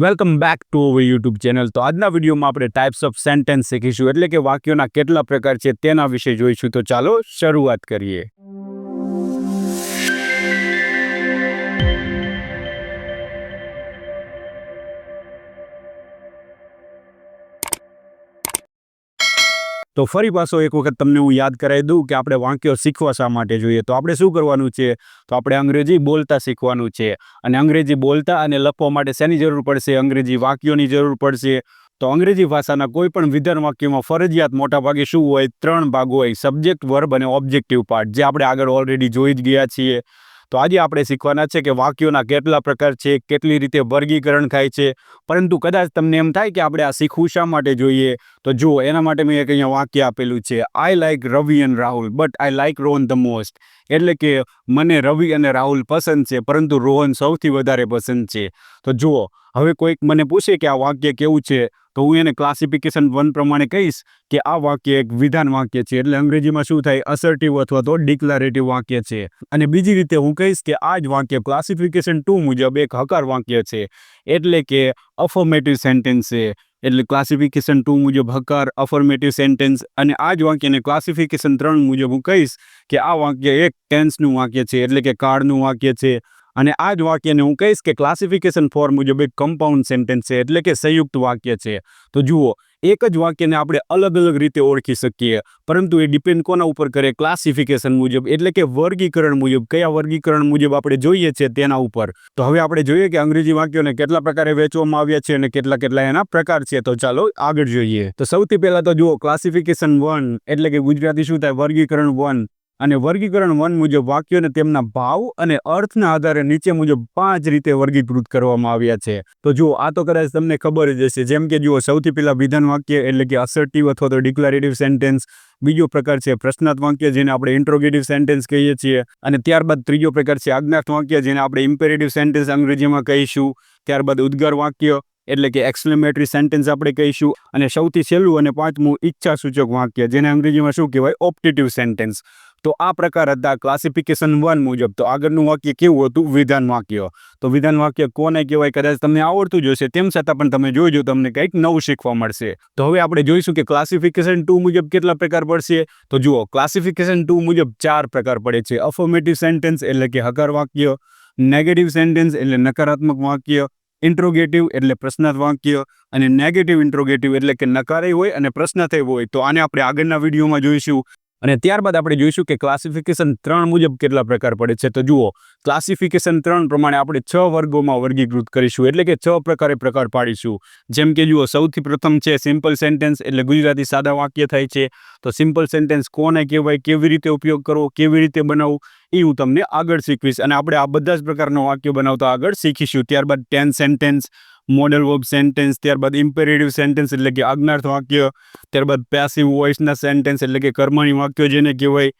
Welcome back to our YouTube channel તો આજના વિડીયોમાં આપણે ટાઈપ્સ ઓફ સેન્ટેન્સ શીખીશું. એટલે કે વાક્યોના કેટલા પ્રકાર છે તેના વિશે જોઈશું. તો ચાલો શરૂઆત કરીએ. તો ફરી પાછો એક વખત તમને હું યાદ કરાવી દઉં કે આપણે વાક્યો શીખવા શા માટે જોઈએ. તો આપણે શું કરવાનું છે? તો આપણે અંગ્રેજી બોલતા શીખવાનું છે. અને અંગ્રેજી બોલતા અને લખવા માટે શેની જરૂર પડશે? અંગ્રેજી વાક્યોની જરૂર પડશે. તો અંગ્રેજી ભાષાના કોઈ પણ વિધાન વાક્યમાં ફરજિયાત મોટા ભાગે શું હોય? ત્રણ ભાગ હોય. સબ્જેક્ટ, વર્બ અને ઓબ્જેક્ટિવ પાર્ટ. જે આપણે આગળ ઓલરેડી જોઈ જ ગયા છીએ. તો આજે આપણે શીખવાના છે કે વાક્યોના કેટલા પ્રકાર છે, કેટલી રીતે વર્ગીકરણ થાય છે. પરંતુ કદાચ તમને એમ થાય કે આપણે આ શીખવું શા માટે જોઈએ? તો જુઓ, એના માટે મેં એક અહીંયા વાક્ય આપેલું છે I like Ravi and Rahul but I like Rohan the most એટલે કે મને રવિ અને રાહુલ પસંદ છે, પરંતુ રોહન સૌથી વધારે પસંદ છે. તો જુઓ, હવે કોઈક મને પૂછે કે આ વાક્ય કેવું છે, તો હું એને ક્લાસિફિકેશન વન પ્રમાણે કહીશ કે આ વાક્ય એક વિધાન વાક્ય છે. એટલે અંગ્રેજીમાં શું થાય? અસર્ટિવ અથવા તો ડિક્લારેટિવ વાક્ય છે. અને બીજી રીતે હું કહીશ કે આ જ વાક્ય ક્લાસિફિકેશન ટુ મુજબ એક હકાર વાક્ય છે. એટલે કે અફર્મેટિવ સેન્ટેન્સ છે. એટલે ક્લાસિફિકેશન ટુ મુજબ હકાર અફર્મેટિવ સેન્ટેન્સ અને આ જ વાક્યને ક્લાસિફિકેશન ત્રણ મુજબ હું કહીશ કે આ વાક્ય એક ટેન્સનું વાક્ય છે, એટલે કે કાળનું વાક્ય છે. અને આ જ વાક્યને હું કહીશ કે ક્લાસિફિકેશન ફોર મુજબ એક કમ્પાઉન્ડ સેન્ટેન્સ છે, એટલે કે સંયુક્ત વાક્ય છે. તો જુઓ, એક જ વાક્યને આપણે અલગ અલગ રીતે ઓળખી શકીએ. પરંતુ એ ડિપેન્ડ કોના ઉપર કરે? ક્લાસિફિકેશન મુજબ. એટલે કે વર્ગીકરણ મુજબ. કયા વર્ગીકરણ મુજબ આપણે જોઈએ છે તેના ઉપર. તો હવે આપણે જોઈએ કે અંગ્રેજી વાક્યોને કેટલા પ્રકારે વેચવામાં આવ્યા છે અને કેટલા કેટલા એના પ્રકાર છે. તો ચાલો આગળ જોઈએ. તો સૌથી પહેલા તો જુઓ ક્લાસિફિકેશન વન એટલે કે ગુજરાતી શું થાય? વર્ગીકરણ વન અને વર્ગીકરણ વન મુજબ વાક્યોને તેમના ભાવ અને અર્થના આધારે નીચે મુજબ પાંચ રીતે વર્ગીકૃત કરવામાં આવ્યા છે. તો જુઓ, આ તો કદાચ તમને ખબર જ હશે. જેમ કે જુઓ, સૌથી પહેલા વિધાન વાક્ય એટલે કે અસર્ટિવ અથવા તો ડિક્લેરેટિવ સેન્ટેન્સ બીજો પ્રકાર છે પ્રશ્નાર્થ વાક્ય, જેને આપણે ઇન્ટ્રોગેટિવ સેન્ટેન્સ કહીએ છીએ. અને ત્યારબાદ ત્રીજો પ્રકાર છે આજ્ઞાર્થ વાક્ય, જેને આપણે ઇમ્પેરેટિવ સેન્ટેન્સ અંગ્રેજીમાં કહીશું. ત્યારબાદ ઉદ્ગાર વાક્ય, એટલે કે એક્સપ્લેમેટરી સેન્ટેન્સ આપણે કહીશું. અને સૌથી છેલ્લું અને પાંચમું ઈચ્છા સૂચક વાક્ય, જેને અંગ્રેજીમાં શું કહેવાય? ઓપ્ટેટિવ સેન્ટેન્સ તો આ પ્રકાર હતા ક્લાસિફિકેશન વન મુજબ. તો આગળનું વાક્ય કેવું હતું? વિધાન વાક્ય. તો વિધાન વાક્ય કોને કહેવાય? કદાચ તમને આવડતું જ હશે. તેમ છતાં પણ તમે જોઈજો તમને કંઈક નવું શીખવા મળશે. તો હવે આપણે જોઈશું કે ક્લાસિફિકેશન ટુ મુજબ કેટલા પ્રકાર પડશે? તો જુઓ ક્લાસિફિકેશન ટુ મુજબ ચાર પ્રકાર પડે છે. અફોર્મેટિવ સેન્ટેન્સ એટલે કે હકાર વાક્ય નેગેટિવ સેન્ટેન્સ એટલે નકારાત્મક વાક્ય ઇન્ટ્રોગેટિવ એટલે પ્રશ્નાર્થ વાક્ય અને નેગેટિવ ઇન્ટ્રોગેટિવ એટલે કે નકારે હોય અને પ્રશ્ન થયો હોય. તો આને આપણે આગળના વિડીયોમાં જોઈશું. અને ત્યારબાદ આપણે જોઈશું કે ક્લાસિફિકેશન ત્રણ મુજબ કેટલા પ્રકાર પડે છે. તો જુઓ ક્લાસિફિકેશન ત્રણ પ્રમાણે આપણે છ વર્ગોમાં વર્ગીકૃત કરીશું. એટલે કે છ પ્રકારે પ્રકાર પાડીશું. જેમ કે જુઓ, સૌથી પ્રથમ છે સિમ્પલ સેન્ટેન્સ એટલે ગુજરાતી સાદા વાક્ય થાય છે. તો સિમ્પલ સેન્ટેન્સ કોને કહેવાય, કેવી રીતે ઉપયોગ કરવો, કેવી રીતે બનાવવું, એ હું તમને આગળ શીખવીશ. અને આપણે આ બધા જ પ્રકારના વાક્યો બનાવતા આગળ શીખીશું. ત્યારબાદ ten sentence model verb sentence ત્યારબાદ ઇમ્પેરેટિવ સેન્ટેન્સ એટલે કે આજ્ઞાર્થ વાક્ય, ત્યારબાદ પેસિવ વોઇસના સેન્ટેન્સ એટલે કે કર્મણી વાક્યો જેને કહેવાય,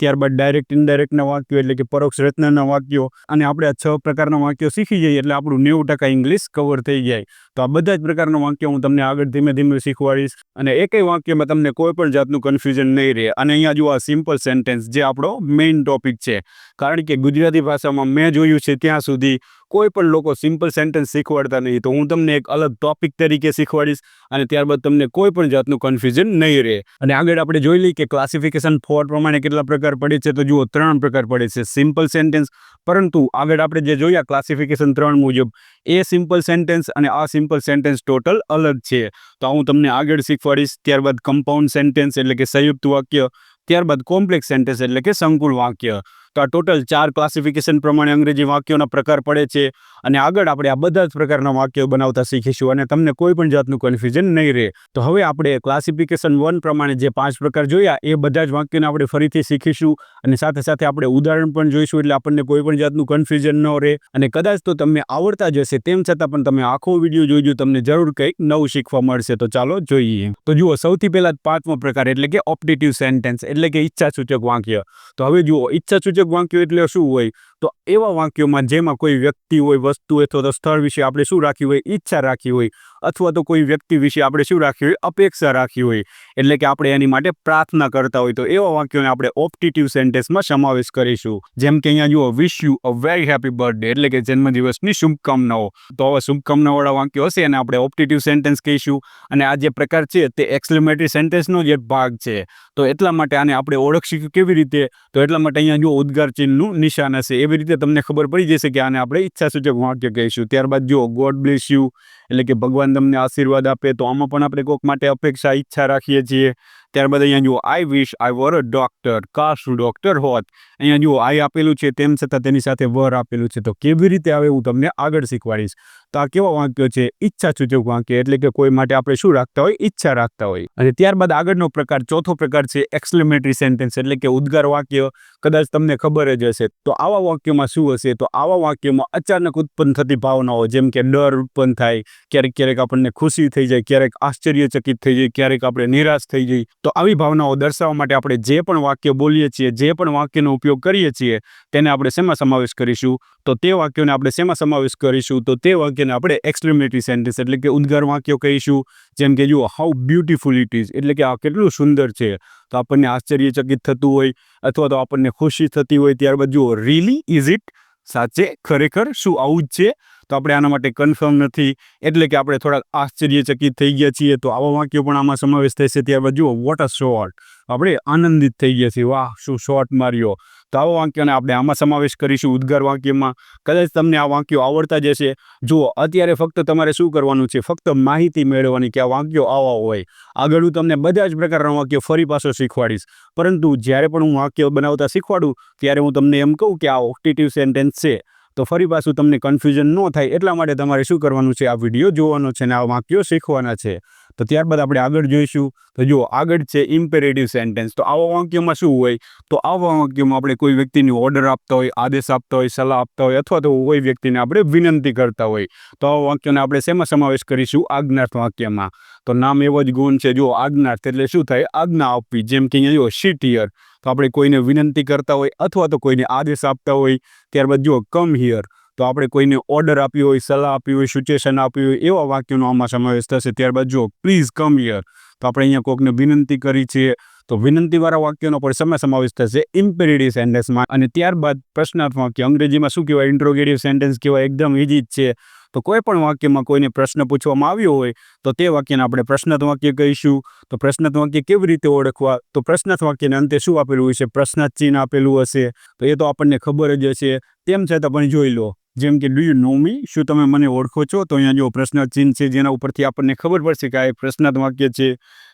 ત્યારબાદ ડાયરેક્ટ ઇનડાયરેક્ટના વાક્યો એટલે કે પરોક્ષ રચનાના વાક્યો. અને આપણે આ છ પ્રકારના વાક્યો શીખી જઈએ એટલે આપણું નેવું ટકા ઇંગ્લિશ કવર થઈ જાય. તો આ બધા જ પ્રકારના વાક્યો હું તમને આગળ ધીમે ધીમે શીખવાડીશ. અને એકેય વાક્યમાં તમને કોઈ પણ જાતનું કન્ફ્યુઝન નહીં રહે. અને અહીંયા જો આ સિમ્પલ સેન્ટેન્સ જે આપણો મેઇન ટોપિક છે. કારણ કે ગુજરાતી ભાષામાં મેં જોયું છે ત્યાં સુધી કોઈ પણ લોકો સિમ્પલ સેન્ટેન્સ શીખવાડતા નહીં. તો હું તમને એક અલગ ટોપિક તરીકે શીખવાડીશ અને ત્યારબાદ તમને કોઈ પણ જાતનું કન્ફ્યુઝન નહીં રહે. અને આગળ આપણે જોઈ લઈએ કે ક્લાસિફિકેશન ફોર પ્રમાણે કેટલા પ્રકાર પડે છે. તો જુઓ ત્રણ પ્રકાર પડે છે. સિમ્પલ સેન્ટેન્સ પરંતુ આગળ આપણે જે જોયા ક્લાસિફિકેશન ત્રણ મુજબ, એ સિમ્પલ સેન્ટેન્સ અને આ સિમ્પલ સેન્ટેન્સ ટોટલ અલગ છે. તો હું તમને આગળ શીખવાડીશ, ત્યારબાદ કમ્પાઉન્ડ સેન્ટેન્સ એટલે કે સંયુક્ત વાક્ય, ત્યારબાદ કોમ્પ્લેક્સ સેન્ટેન્સ એટલે કે સંકુલ વાક્ય. ટોટલ ચાર ક્લાસિફિકેશન પ્રમાણે અંગ્રેજી વાક્યોના પ્રકાર પડે છે અને આગળ આપણે આ બધા જ પ્રકારના વાક્યો બનાવતા શીખીશું અને તમને કોઈ પણ જાતનું કન્ફ્યુઝન નહીં રહે. તો હવે આપણે ક્લાસિફિકેશન વન પ્રમાણે જે પાંચ પ્રકાર જોયા, એ બધા જ વાક્યોને આપણે ફરીથી શીખીશું અને સાથે સાથે આપણે ઉદાહરણ પણ જોઈશું એટલે આપણને કોઈ પણ જાતનું કન્ફ્યુઝન ન રહે. અને કદાચ તો તમને આવડતા જ હશે, તેમ છતાં પણ તમે આખો વીડિયો જોઈજો, તમને જરૂર કંઈક નવું શીખવા મળશે. તો ચાલો જોઈએ. તો જુઓ, સૌથી પહેલાં પાંચમો પ્રકાર એટલે કે ઓપ્ટેટિવ સેન્ટેન્સ એટલે કે ઈચ્છાસૂચક વાક્ય. તો હવે જુઓ ઈચ્છા સૂચક વાક્યો એટલે શું હોય? તો એવા વાક્યોમાં જેમાં કોઈ વ્યક્તિ હોય, વસ્તુ અથવા તો સ્થળ વિશે આપણે શું રાખ્યું હોય, ઈચ્છા રાખી હોય, અથવા તો કોઈ વ્યક્તિ વિશે આપણે શું રાખ્યું હોય, અપેક્ષા રાખી હોય, એટલે કે આપણે એની માટે પ્રાર્થના કરતા હોય, તો એવા વાક્યોને આપણે ઓપ્ટિટિવ સેન્ટેન્સમાં સમાવેશ કરીશું. જેમ કે અહીંયા જુઓ wish you a very happy birthday એટલે કે જન્મદિવસની શુભકામનાઓ. તો હવે શુભકામનાવાળા વાક્યો હશે અને આપણે ઓપ્ટિટિવ સેન્ટેન્સ કહીશું. અને આ જે પ્રકાર છે, તે એક્સલેમેટરી સેન્ટેન્સનો જ એક ભાગ છે. તો એટલા માટે આને આપણે ઓળખશું કેવી રીતે? તો એટલા માટે અહીંયા જો ઉદ્ગાર ચિહ્નનું નિશાન હશે. એવી રીતે તમને ખબર પડી જશે કે આને આપણે ઈચ્છાસૂચક વાક્ય કહીશું. ત્યારબાદ જો ગોડ બ્લેસ યુ એટલે કે ભગવાન તમને આશીર્વાદ આપે, તો આમાં પણ આપણે કોઈક માટે અપેક્ષા, ઈચ્છા રાખીએ છીએ. ત્યારબાદ અહીંયા જુઓ આઈ વિશ આઈ વર અ ડોક્ટર કાશ હું ડોક્ટર હોત. અહીંયા જુઓ આઈ આપેલું છે, તેમ છતાં તેની સાથે વર આપેલું છે. તો કેવી રીતે આવે, હું તમને આગળ શીખવાડીશ. તો આ કેવા વાક્યો છે? ઈચ્છા સૂચક વાક્ય, એટલે કે કોઈ માટે આપણે શું રાખતા હોય? ઈચ્છા રાખતા હોય. અને ત્યારબાદ આગળનો પ્રકાર, ચોથો પ્રકાર છે એક્સપ્લેમેટરી સેન્ટેન્સ એટલે કે ઉદ્ગાર વાક્ય. કદાચ તમને ખબર જ હશે. તો આવા વાક્યમાં શું હશે? તો આવા વાક્યમાં અચાનક ઉત્પન્ન થતી ભાવનાઓ, જેમ કે ડર ઉત્પન્ન થાય, ક્યારેક ક્યારેક આપણને ખુશી થઈ જાય, ક્યારેક આશ્ચર્યચકિત થઈ જાય, ક્યારેક આપણે નિરાશ થઈ જઈએ. તો આવી ભાવનાઓ દર્શાવવા માટે આપણે જે પણ વાક્ય બોલીએ છીએ, જે પણ વાક્યનો ઉપયોગ કરીએ છીએ, તેને આપણે શેમાં સમાવેશ કરીશું? તો તે વાક્યોને આપણે શેમાં સમાવેશ કરીશું? તો તે વાક્યને આપણે એક્સક્લેમેટરી સેન્ટેન્સ એટલે કે ઉદ્ગાર વાક્યો કહીશું. જેમ કે જુઓ હાઉ બ્યુટિફુલ ઇટ ઇઝ એટલે કે આ કેટલું સુંદર છે. તો આપણને આશ્ચર્યચકિત થતું હોય અથવા તો આપણને ખુશી થતી હોય, ત્યારબાદ જુઓ રીલી ઇઝ ઇટ સાચે? ખરેખર શું આવું જ છે? તો આપણે આના માટે કન્ફર્મ નથી. એટલે કે આપણે થોડાક આશ્ચર્યચકિત થઈ ગયા છીએ. તો આવા વાક્યો પણ આમાં સમાવેશ થશે ત્યારબાદ જુઓ વોટ અ શોર્ટ આપણે આનંદિત થઈ ગયા છીએ. વાહ, શું શોર્ટ માર્યો. તો આવા વાક્યોને આપણે આમાં સમાવેશ કરીશું ઉદ્ગાર વાક્યમાં. કદાચ તમને આ વાક્યો આવડતા જશે જુઓ, અત્યારે ફક્ત તમારે શું કરવાનું છે? ફક્ત માહિતી મેળવવાની કે આ વાક્યો આવા હોય. આગળ હું તમને બધા જ પ્રકારના વાક્યો ફરી પાછો શીખવાડીશ. પરંતુ જ્યારે પણ હું વાક્ય બનાવતા શીખવાડું, ત્યારે હું તમને એમ કહું કે આ ઓક્ટિટિવ સેન્ટેન્સ છે. તો ફરી પાછું તમને કન્ફ્યુઝન ન થાય એટલા માટે તમારે શું કરવાનું છે? આ વીડિયો જોવાનો છે અને આ વાક્યો શીખવાના છે? તો ત્યારબાદ આપણે આગળ જોઈશું. તો જો આગળ છે ઇમ્પેરેટિવ સેન્ટેન્સ તો આવા વાક્યમાં શું હોય? તો આવા વાક્યમાં આપણે કોઈ વ્યક્તિની ઓર્ડર આપતા હોય, આદેશ આપતા હોય, સલાહ આપતા હોય અથવા તો કોઈ વ્યક્તિને આપણે વિનંતી કરતા હોય, તો આવા વાક્યોને આપણે શેમાં સમાવેશ કરીશું? આજ્ઞાર્થ વાક્યમાં. તો નામ એવો જ ગુણ છે. જો આજ્ઞાર્થ એટલે શું થાય? આજ્ઞા આપવી. જેમ કે અહીંયા જો શીટ હિયર તો આપણે કોઈને વિનંતી કરતા હોય અથવા તો કોઈને આદેશ આપતા હોય. ત્યારબાદ જો કમ હિયર તો આપણે કોઈને ઓર્ડર આપ્યો હોય, સલાહ આપી હોય સિચ્યુએશન આપ્યું હોય, એવા વાક્યોનો આમાં સમાવેશ થશે. ત્યારબાદ જો પ્લીઝ કમ યર તો આપણે અહીંયા કોઈકને વિનંતી કરી છે. તો વિનંતીવાળા વાક્યોનો પણ સમય સમાવેશ થશે. ઇમ્પેરેટિવ સેન્ટેન્સમાં અને ત્યારબાદ પ્રશ્નાર્થ વાક્ય. અંગ્રેજીમાં શું કહેવાય? ઇન્ટ્રોગેટિવ સેન્ટેન્સ કહેવાય. એકદમ ઇઝી જ છે. તો કોઈ પણ વાક્યમાં કોઈને પ્રશ્ન પૂછવામાં આવ્યો હોય, તો તે વાક્યને આપણે પ્રશ્નાર્થ વાક્ય કહીશું. તો પ્રશ્નાર્થ વાક્ય કેવી રીતે ઓળખવા? તો પ્રશ્નાર્થ વાક્યને અંતે શું આપેલું હશે પ્રશ્નાર્થ ચિહ્ન આપેલું હશે. તો એ તો આપણને ખબર જ હશે. તેમ છતાં પણ જોઈ લો. જેમ કે ડુ યુ નો મી શું તમે મને ઓળખો છો? તો અહીંયા જો પ્રશ્ન ચિહ્ન છે જેના ઉપરથી આપણને ખબર પડશે કે આ એક પ્રશ્નાર્થ વાક્ય છે.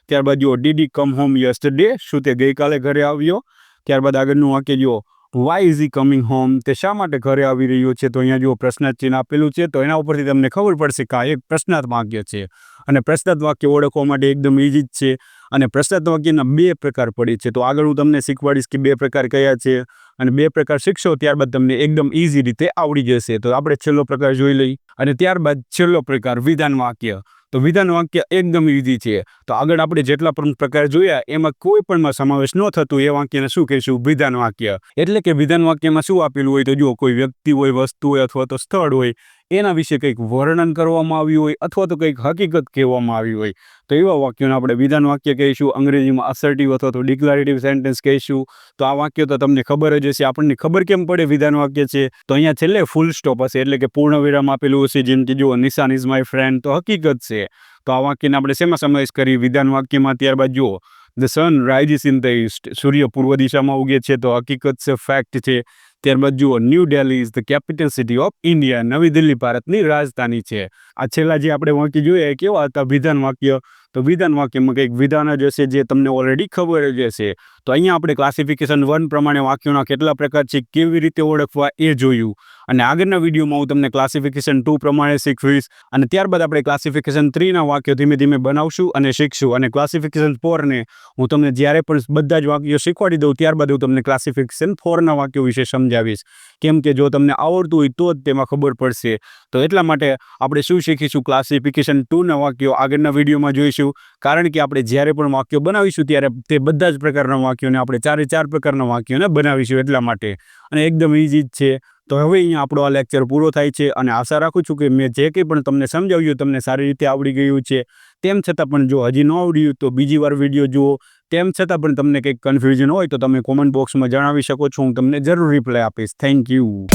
ત્યારબાદ જો ડીડી કમ હોમ યસ્ટરડે શું તે ગઈકાલે ઘરે આવ્યો? ત્યારબાદ આગળનું વાક્ય જો why is he coming home તે શા માટે ઘરે આવી રહ્યો છે? તો અહીંયા જો પ્રશ્નાર્થ ચિહ્ન આપેલું છે, તો એના ઉપરથી તમને ખબર પડશે કે આ એક પ્રશ્નાર્થ વાક્ય છે. અને પ્રશ્નાર્થ વાક્ય ઓળખવા માટે એકદમ ઇઝી જ છે. અને પ્રશ્નાર્થ વાક્યના બે પ્રકાર પડે છે. તો આગળ હું તમને શીખવાડીશ કે બે પ્રકાર કયા છે. અને બે પ્રકાર શીખશો ત્યારબાદ તમને એકદમ ઇઝી રીતે આવડી જશે. તો આપણે છેલ્લો પ્રકાર જોઈ લઈ અને ત્યારબાદ છેલ્લો પ્રકાર વિધાન વાક્ય. તો વિધાન વાક્ય એકદમ ઇઝી છે. તો આગળ આપણે જેટલા પણ પ્રકાર જોયા, એમાં કોઈ પણમાં સમાવેશ ન થતું એ વાક્યને શું કહીશું? વિધાન વાક્ય. એટલે કે વિધાન વાક્યમાં શું આપેલું હોય તો જુઓ, કોઈ વ્યક્તિ હોય, વસ્તુ હોય અથવા તો સ્થળ હોય એના વિશે કંઈક વર્ણન કરવામાં આવ્યું હોય અથવા તો કંઈક હકીકત કહેવામાં આવી હોય. તો એવા વાક્યોને આપણે વિધાન વાક્ય કહીશું, અંગ્રેજીમાં અસર્ટિવ અથવા તો ડિક્લારેટિવ સેન્ટેન્સ કહીશું. તો આ વાક્ય તો તમને ખબર જ હશે, આપણને ખબર કેમ પડે વિધાન વાક્ય છે? તો અહીંયા છેલ્લે ફૂલ સ્ટોપ હશે, એટલે કે પૂર્ણ વિરામ આપેલું હશે, જેમ કે જુઓ નિશાન ઇઝ માય ફ્રેન્ડ તો હકીકત છે. તો આ વાક્યને આપણે શેમાં સમાવેશ કરીએ? વિધાન વાક્યમાં ત્યારબાદ જુઓ. The sun rises in the east સૂર્ય પૂર્વ દિશામાં ઉગે છે, તો હકીકત છે ફેક્ટ છે. ત્યારબાદ જુઓ new Delhi is the capital city of India નવી દિલ્હી ભારતની રાજધાની છે. આ છેલ્લા જે આપણે વાક્ય જોઈએ કેવા હતા? વિધાન વાક્ય. તો વિધાન વાક્યમાં કંઈક વિધાન જ હશે જે તમને ઓલરેડી ખબર જ હશે. તો અહીંયા આપણે ક્લાસિફિકેશન વન પ્રમાણે વાક્યોના કેટલા પ્રકાર છે, કેવી રીતે ઓળખવા એ જોયું. અને આગળના વિડીયોમાં હું તમને ક્લાસિફિકેશન ટુ પ્રમાણે શીખવીશ. અને ત્યારબાદ આપણે ક્લાસિફિકેશન થ્રીના વાક્યો ધીમે ધીમે બનાવશું અને શીખશું. અને ક્લાસિફિકેશન ફોરને હું તમને જ્યારે પણ બધા જ વાક્યો શીખવાડી દઉં ત્યારબાદ હું તમને ક્લાસિફિકેશન ફોરના વાક્યો વિશે સમજાવીશ. કેમ કે જો તમને આવડતું હોય તો જ તેમાં ખબર પડશે. તો એટલા માટે આપણે શું શીખીશું? ક્લાસિફિકેશન ટુના વાક્યો આગળના વિડીયોમાં જોઈશું. કારણ કે આપણે જ્યારે પણ વાક્યો બનાવીશું ત્યારે તે બધા જ પ્રકારના વાક્યોને આપણે ચારે ચાર પ્રકારના વાક્યોને બનાવીશું એટલા માટે. અને એકદમ ઇઝી જ છે. તો હવે અહીંયા આપણો આ લેક્ચર પૂરો થાય છે અને આશા રાખું છું કે મેં જે કંઈ પણ તમને સમજાવ્યું તમને સારી રીતે આવડી ગયું છે. તેમ છતાં પણ જો હજી ન આવડ્યું તો બીજી વાર વીડિયો જુઓ. તેમ છતાં પણ તમને કંઈક કન્ફ્યુઝન હોય તો તમે કોમેન્ટ બોક્સમાં જણાવી શકો છો. હું તમને જરૂર રિપ્લાય આપીશ. Thank you